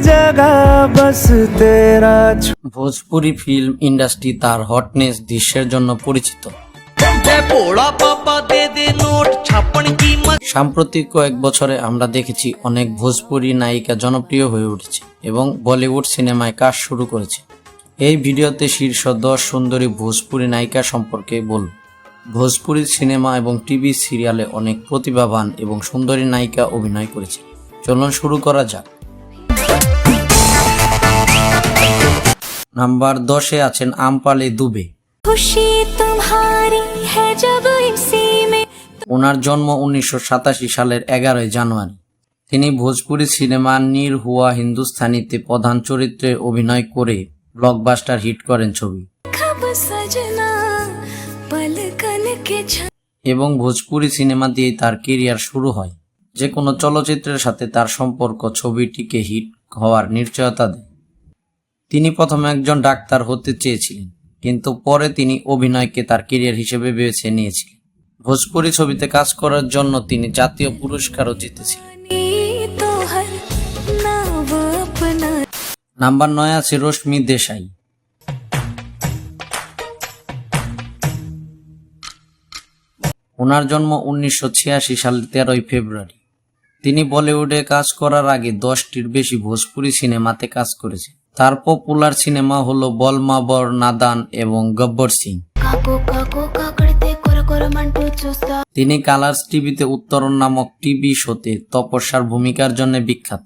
जगह बस तेरा छू- ভোজপুরি ফিল্ম ইন্ডাস্ট্রি তার হটনেস দৃশ্যের জন্য পরিচিত সাম্প্রতিক কয়েক বছরে আমরা দেখেছি অনেক ভোজপুরি নায়িকা জনপ্রিয় হয়ে উঠেছে এবং বলিউড সিনেমায় কাজ শুরু করেছে এই ভিডিওতে শীর্ষ দশ সুন্দরী ভোজপুরি নায়িকা সম্পর্কে বলব ভোজপুরি সিনেমা এবং টিভি সিরিয়ালে অনেক প্রতিভাবান এবং সুন্দরী নায়িকা অভিনয় করেছে চলুন শুরু করা যাক নাম্বার দশে আছেন আমপালে দুবে। ওনার জন্ম উনিশশো সাতাশি সালের এগারোই জানুয়ারি। তিনি ভোজপুরি সিনেমা নীর হুয়া হিন্দুস্থানিতে প্রধান চরিত্রে অভিনয় করে ব্লকবাস্টার হিট করেন ছবি। এবং ভোজপুরি সিনেমা দিয়েই তার কেরিয়ার শুরু হয়। যে কোনো চলচ্চিত্রের সাথে তার সম্পর্ক ছবিটিকে হিট হওয়ার নিশ্চয়তা দেয়। তিনি প্রথমে একজন ডাক্তার হতে চেয়েছিলেন, কিন্তু পরে তিনি অভিনয়কে তার কেরিয়ার হিসেবে বেছে নিয়েছিলেন। ভোজপুরি ছবিতে কাজ করার জন্য তিনি জাতীয় পুরস্কারও জিতেছিলেন। নাম্বার নয় আছে রশ্মি দেশাই। ওনার জন্ম উনিশশো ছিয়াশি সালের তেরোই ফেব্রুয়ারি। তিনি বলিউডে কাজ করার আগে দশটির বেশি ভোজপুরি সিনেমাতে কাজ করেছেন। তার পপুলার সিনেমা হলো বলমাবর নাদান এবং গব্বর সিং। তিনি কালার্স টিভিতে উত্তরণ নামক টিভি শোতে তপস্যার ভূমিকার জন্য বিখ্যাত।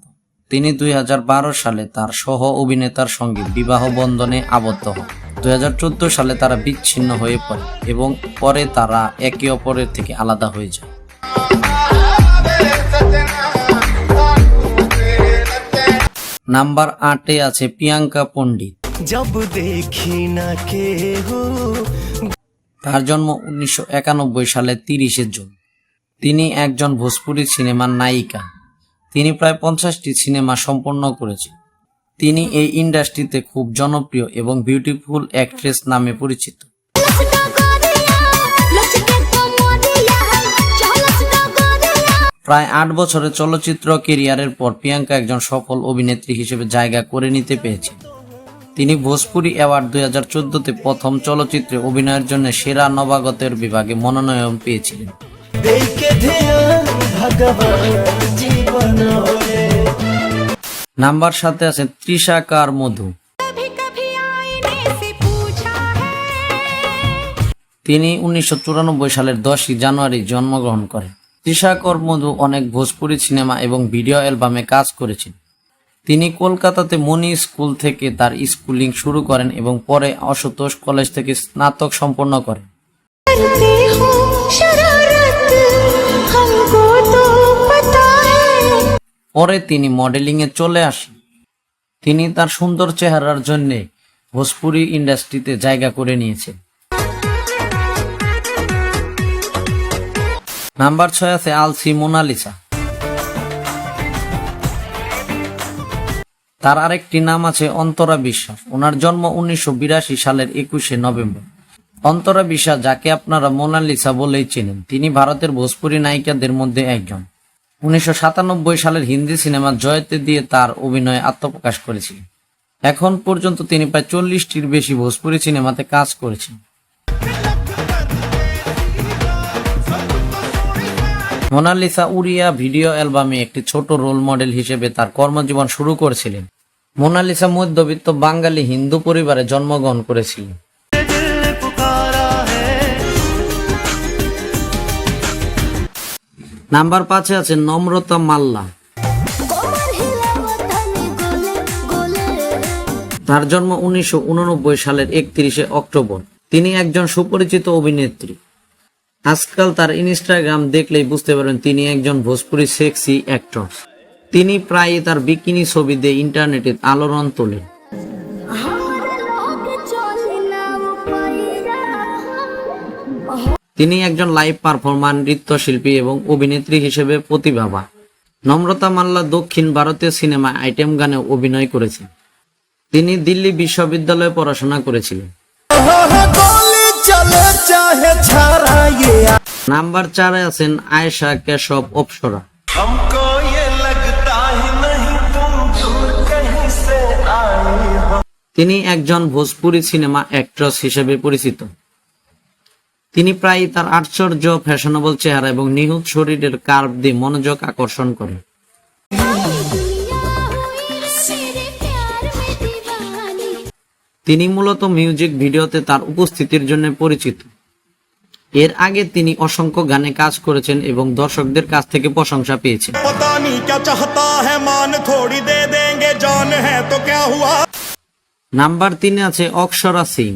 তিনি দুই হাজার বারো সালে তার সহ অভিনেতার সঙ্গে বিবাহ বন্ধনে আবদ্ধ হন। দুই হাজার চোদ্দ সালে তারা বিচ্ছিন্ন হয়ে পড়ে এবং পরে তারা একে অপরের থেকে আলাদা হয়ে যায়। নাম্বার আটে আছে প্রিয়াঙ্কা পণ্ডিত। জব দেখি না কে তার জন্ম উনিশশো একানব্বই সালের তিরিশে জুন। তিনি একজন ভোজপুরি সিনেমার নায়িকা। তিনি প্রায় পঞ্চাশটি সিনেমা সম্পন্ন করেছেন। তিনি এই ইন্ডাস্ট্রিতে খুব জনপ্রিয় এবং বিউটিফুল অ্যাক্ট্রেস নামে পরিচিত। প্রায় আট বছরের চলচ্চিত্র কেরিয়ারের পর প্রিয়াঙ্কা একজন সফল অভিনেত্রী হিসেবে জায়গা করে নিতে পেয়েছেন তিনি ভোজপুরি অ্যাওয়ার্ড দুই হাজার চোদ্দতে প্রথম চলচ্চিত্রে অভিনয়ের জন্য সেরা নবাগতের বিভাগে মনোনয়ন পেয়েছিলেন। নাম্বার সাথে আছে ত্রিশাকার মধু। তিনি উনিশশো চুরানব্বই সালের দশই জানুয়ারি জন্মগ্রহণ করেন। তৃষা কর্মধু অনেক ভোজপুরি সিনেমা এবং ভিডিও অ্যালবামে কাজ করেছেন। তিনি কলকাতাতে মনি স্কুল থেকে তার স্কুলিং শুরু করেন এবং পরে অশুতোষ কলেজ থেকে স্নাতক সম্পন্ন করেন। পরে তিনি মডেলিংয়ে চলে আসেন। তিনি তার সুন্দর চেহারার জন্যে ভোজপুরি ইন্ডাস্ট্রিতে জায়গা করে নিয়েছেন। নাম্বার ছয় আছে আলসি মোনালিসা। তার আরেকটি নাম আছে অন্তরা বিশ্বাস ওনার জন্ম উনিশশো বিরাশি সালের একুশে নভেম্বর। অন্তরা বিশ্বাস যাকে আপনারা মোনালিসা বলেই চেনেন, তিনি ভারতের ভোজপুরি নায়িকাদের মধ্যে একজন। উনিশশো সাতানব্বই সালের হিন্দি সিনেমা জয়তে দিয়ে তার অভিনয়ে আত্মপ্রকাশ করেছিলেন। এখন পর্যন্ত তিনি প্রায় চল্লিশটির বেশি ভোজপুরি সিনেমাতে কাজ করেছেন। মোনালিসা উড়িয়া ভিডিও অ্যালবামে একটি ছোট রোল মডেল হিসেবে তার কর্মজীবন শুরু করেছিলেন। মোনালিসা মধ্যবিত্ত বাঙালি হিন্দু পরিবারে জন্মগ্রহণ করেছিলেন। নাম্বার পাঁচে আছে নম্রতা মাল্লা। তার জন্ম উনিশশো উননব্বই সালের একত্রিশে অক্টোবর। তিনি একজন সুপরিচিত অভিনেত্রী। আজকাল তার ইনস্টাগ্রাম দেখলেই বুঝতে পারবেন তিনি একজন ভোজপুরি সেক্সি অ্যাক্টর তিনি প্রায় তার বিকিনি ছবি দিয়ে ইন্টারনেটে আলোড়ন তোলেন। তিনি একজন লাইভ পারফর্মার নৃত্যশিল্পী এবং অভিনেত্রী হিসেবে প্রতিভাবা নম্রতা মাল্লা দক্ষিণ ভারতীয় সিনেমা আইটেম গানে অভিনয় করেছেন। তিনি দিল্লি বিশ্ববিদ্যালয়ে পড়াশোনা করেছিলেন। নাম্বার চারে আছেন আয়েশা কেশব অপসরা। তিনি একজন ভোজপুরি সিনেমা অ্যাক্ট্রেস হিসেবে পরিচিত। তিনি প্রায়ই তার আশ্চর্য ফ্যাশনেবল চেহারা এবং নিহুত শরীরের কার্ভ দিয়ে মনোযোগ আকর্ষণ করেন। তিনি মূলত মিউজিক ভিডিওতে তার উপস্থিতির জন্য পরিচিত। এর আগে তিনি অসংখ্য গানে কাজ করেছেন এবং দর্শকদের কাছ থেকে প্রশংসা পেয়েছেন। নাম্বার তিনে আছে অক্ষরা সিং।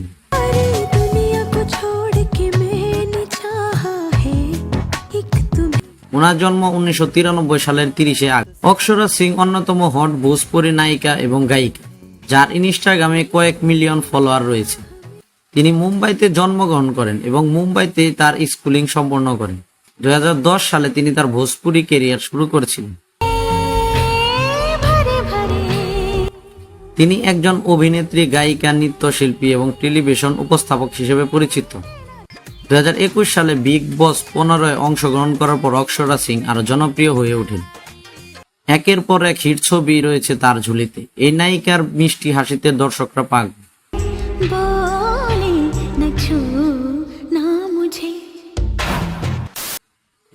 ওনার জন্ম উনিশশো তিরানব্বই সালের তিরিশে আগ অক্ষরা সিং অন্যতম হট ভোজপুরি নায়িকা এবং গায়িকা যার ইনস্টাগ্রামে কয়েক মিলিয়ন ফলোয়ার রয়েছে। তিনি মুম্বাইতে জন্মগ্রহণ করেন এবং মুম্বাইতে তার স্কুলিং সম্পন্ন করেন। দু হাজার দশ সালে তিনি তার ভোজপুরি কেরিয়ার শুরু করেছিলেন। তিনি একজন অভিনেত্রী, গায়িকা, নৃত্যশিল্পী এবং টেলিভিশন উপস্থাপক হিসেবে পরিচিত। দু হাজার একুশ সালে বিগ বস পনেরোয় অংশগ্রহণ করার পর অক্ষরা সিং আরও জনপ্রিয় হয়ে ওঠেন। একের পর এক হিট ছবি রয়েছে তার ঝুলিতে। এই নায়িকার মিষ্টি হাসিতে দর্শকরা পাক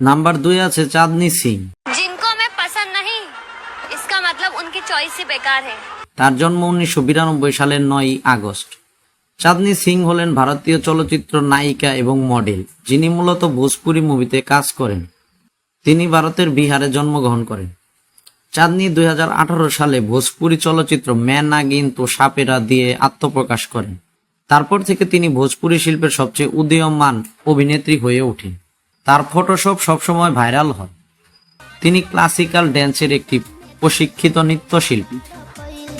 নাম্বার দুই আছে চাঁদনি সিং। তার জন্ম উনিশশো বিরানব্বই সালের নয় আগস্ট। চাঁদনি সিং হলেন ভারতীয় চলচ্চিত্র নায়িকা এবং মডেল যিনি মূলত ভোজপুরি মুভিতে কাজ করেন। তিনি ভারতের বিহারে জন্মগ্রহণ করেন। চাঁদনি দুই হাজার আঠারো সালে ভোজপুরি চলচ্চিত্র ম্যান আগিন তো সাপেরা দিয়ে আত্মপ্রকাশ করেন। তারপর থেকে তিনি ভোজপুরি শিল্পের সবচেয়ে উদীয়মান অভিনেত্রী হয়ে ওঠেন। তার ফটোশপ সবসময় ভাইরাল হয়। তিনি ক্লাসিক্যাল ড্যান্সের একটি প্রশিক্ষিত নৃত্যশিল্পী।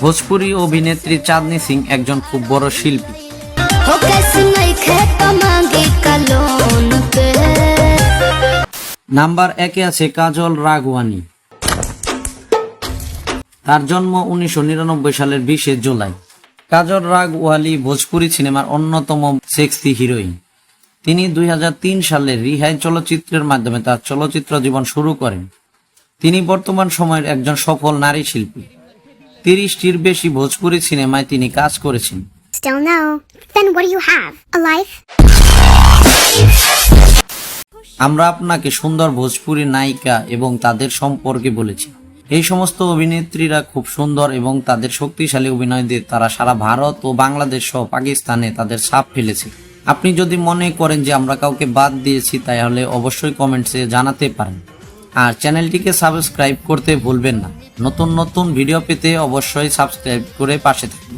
ভোজপুরি অভিনেত্রী চাঁদনি সিং একজন খুব বড় শিল্পী। নাম্বার একে আছে কাজল রাগওয়ানি তার জন্ম উনিশশো নিরানব্বই সালের বিশে জুলাই। কাজর রাগ ওয়ালি ভোজপুরি সিনেমার অন্যতম সেক্সি হিরোইন। তিনি দুই হাজার তিন সালে রিহাই চলচ্চিত্রের মাধ্যমে তার চলচ্চিত্র জীবন শুরু করেন। তিনি বর্তমান সময়ের একজন সফল নারী শিল্পী। তিরিশটির বেশি ভোজপুরি সিনেমায় তিনি কাজ করেছেন? আমরা আপনাকে সুন্দর ভোজপুরি নায়িকা এবং তাদের সম্পর্কে বলেছি। এই সমস্ত অভিনেত্রীরা খুব সুন্দর এবং তাদের শক্তিশালী অভিনয় দিয়ে তারা সারা ভারত ও বাংলাদেশ সহ পাকিস্তানে তাদের ছাপ ফেলেছে। আপনি যদি মনে করেন যে আমরা কাউকে বাদ দিয়েছি, তাহলে অবশ্যই কমেন্টসে জানাতে পারেন। আর চ্যানেলটিকে সাবস্ক্রাইব করতে ভুলবেন না। নতুন নতুন ভিডিও পেতে অবশ্যই সাবস্ক্রাইব করে পাশে থাকুন।